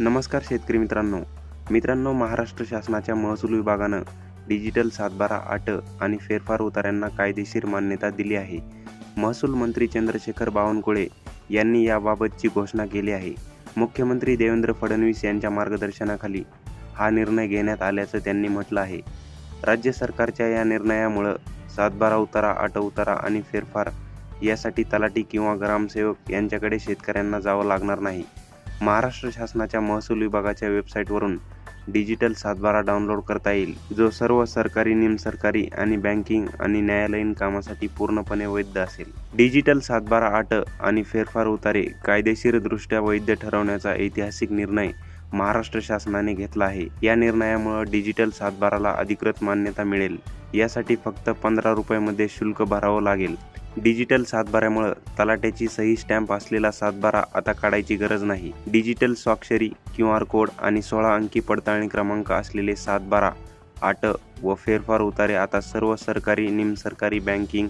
नमस्कार शेतकरी मित्रांनो. मित्रांनो महाराष्ट्र शासनाच्या महसूल विभागानं डिजिटल सातबारा आट आणि फेरफार उतार्यांना कायदेशीर मान्यता दिली आहे. महसूल मंत्री चंद्रशेखर बावनकुळे यांनी याबाबतची घोषणा केली आहे. मुख्यमंत्री देवेंद्र फडणवीस यांच्या मार्गदर्शनाखाली हा निर्णय घेण्यात आल्याचं त्यांनी म्हटलं आहे. राज्य सरकारच्या या निर्णयामुळं सातबारा उतारा आट उतारा आणि फेरफार यासाठी तलाठी किंवा ग्रामसेवक यांच्याकडे शेतकऱ्यांना जावं लागणार नाही. महाराष्ट्र शासनाच्या महसूल विभागाच्या वेबसाईटवरून डिजिटल सातबारा डाउनलोड करता येईल जो सर्व सरकारी निमसरकारी आणि बँकिंग आणि न्यायालयीन कामासाठी पूर्णपणे वैध असेल. डिजिटल सातबारा आट आणि फेरफार उतारे कायदेशीरदृष्ट्या वैध ठरवण्याचा ऐतिहासिक निर्णय महाराष्ट्र शासनाने घेतला आहे. या निर्णयामुळे डिजिटल सातबाराला अधिकृत मान्यता मिळेल. यासाठी फक्त पंधरा रुपयामध्ये शुल्क भरावं लागेल. डिजिटल सातबाऱ्यामुळं तलाट्याची सही स्टॅम्प असलेला सातबारा आता काढायची गरज नाही. डिजिटल स्वाक्षरी क्यू आर कोड आणि सोळा अंकी पडताळणी क्रमांक असलेले सातबारा आट व फेरफार उतारे आता सर्व सरकारी निमसरकारी बँकिंग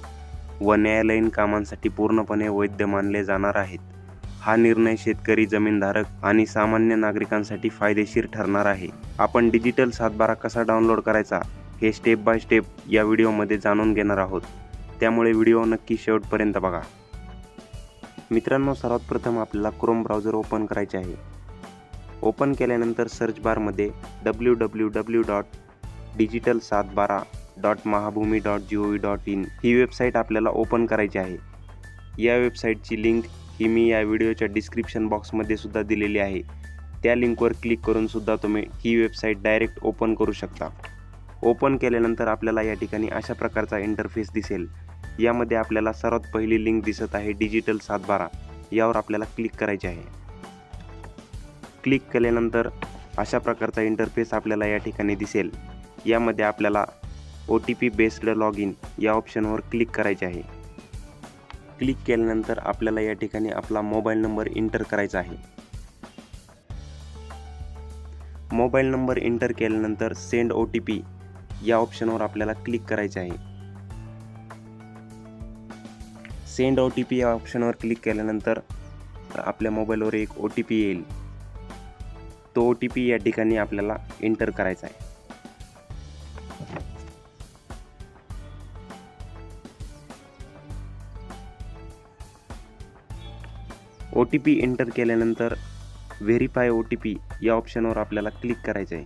व न्यायालयीन कामांसाठी पूर्णपणे वैध मानले जाणार आहेत. हा निर्णय शेतकरी जमीनधारक आणि सामान्य नागरिकांसाठी फायदेशीर ठरणार आहे. आपण डिजिटल सातबारा कसा डाउनलोड करायचा हे स्टेप बाय स्टेप या व्हिडिओमध्ये जाणून घेणार आहोत. त्यामुळे व्हिडिओ नक्की शेवटपर्यंत बघा. मित्रांनो सर्वात प्रथम आपल्याला क्रोम ब्राउझर ओपन करायचे आहे. ओपन केल्यानंतर सर्च बारमध्ये W W W dot digital सात बारा dot Mahabhumi dot G O V dot in he website आपल्याला ओपन करायची आहे. या वेबसाईटची लिंक ही मी या व्हिडिओच्या डिस्क्रिप्शन बॉक्समध्ये सुद्धा दिलेली आहे. त्या लिंकवर क्लिक करून सुद्धा तुम्ही ही वेबसाईट डायरेक्ट ओपन करू शकता. ओपन केल्यानंतर आपल्याला या ठिकाणी अशा प्रकारचा इंटरफेस दिसेल. यामध्ये आपल्याला सर्वात पहिली लिंक दिसत आहे डिजिटल सातबारा. यावर आपल्याला क्लिक करायचे आहे. क्लिक केल्यानंतर अशा प्रकारचा इंटरफेस आपल्याला या ठिकाणी दिसेल. यामध्ये आपल्याला O T P based log in या ऑप्शनवर क्लिक करायचे आहे. क्लिक केल्यानंतर आपल्याला या ठिकाणी आपला मोबाईल नंबर इंटर करायचा आहे. मोबाईल नंबर इंटर केल्यानंतर सेंड ओ टी पी या ऑप्शनवर आपल्याला क्लिक करायचे आहे. सेंड ओ टी पी या ऑप्शनवर क्लिक केल्यानंतर आपल्या मोबाईलवर एक ओ टी पी येईल. तो ओ टी पी या ठिकाणी आपल्याला एंटर करायचा आहे. ओ टी पी एंटर केल्यानंतर व्हेरीफाय ओ टी पी या ऑप्शनवर आपल्याला क्लिक करायचं आहे.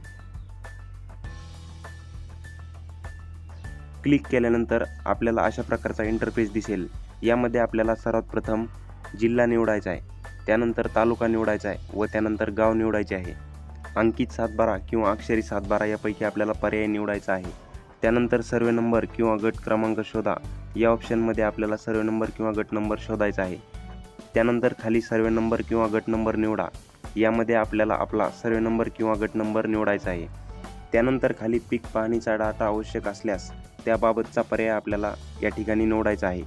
क्लिक केल्यानंतर आपल्याला अशा प्रकारचा इंटरफेस दिसेल. यामध्ये आपल्याला सर्वात प्रथम जिल्हा निवडायचा आहे. त्यानंतर तालुका निवडायचा आहे व त्यानंतर गाव निवडायचे आहे. अंकित सातबारा किंवा अक्षरी सातबारा यापैकी आपल्याला पर्याय निवडायचा आहे. त्यानंतर सर्वे नंबर किंवा गट क्रमांक शोधा. या ऑप्शनमध्ये आपल्याला सर्वे नंबर किंवा गट नंबर शोधायचा आहे. त्यानंतर खाली सर्वे नंबर किंवा गट नंबर निवडा. यामध्ये आपल्याला आपला सर्वे नंबर किंवा गट नंबर निवडायचा आहे. त्यानंतर खाली पीक पाहणीचा डाटा आवश्यक असल्यास त्याबाबतचा पर्याय आपल्याला या ठिकाणी निवडायचा आहे.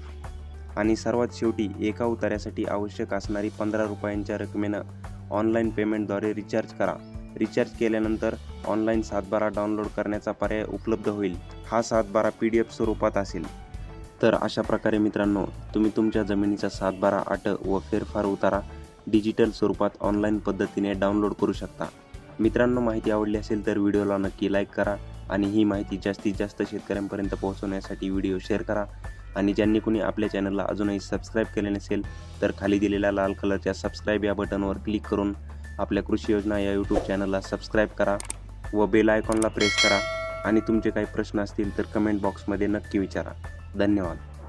आणि सर्वात शेवटी एका उतार्यासाठी आवश्यक असणारी पंधरा रुपयांच्या रकमेनं ऑनलाईन पेमेंटद्वारे रिचार्ज करा. रिचार्ज केल्यानंतर ऑनलाईन सातबारा डाउनलोड करण्याचा पर्याय उपलब्ध होईल. हा सातबारा पी डी एफ स्वरूपात असेल. तर अशा प्रकारे मित्रांनो तुम्ही तुमच्या जमिनीचा सातबारा आट व फेरफार उतारा. डिजिटल स्वरूपात ऑनलाईन पद्धतीने डाउनलोड करू शकता. मित्रांनो माहिती आवडली असेल तर व्हिडिओला नक्की लाईक करा आणि ही माहिती जास्तीत जास्त शेतकऱ्यांपर्यंत पोहोचवण्यासाठी व्हिडिओ शेअर करा. आणि ज्यांनी कोणी आपल्या चॅनलला अजूनही सबस्क्राईब केले नसेल तर खाली दिलेल्या लाल कलरच्या सबस्क्राईब या बटनवर क्लिक करून आपल्या कृषी योजना या यूट्यूब चॅनलला सबस्क्राईब करा व बेल आयकॉनला प्रेस करा. आणि तुमचे काही प्रश्न असतील तर कमेंट बॉक्समध्ये नक्की विचारा. धन्यवाद.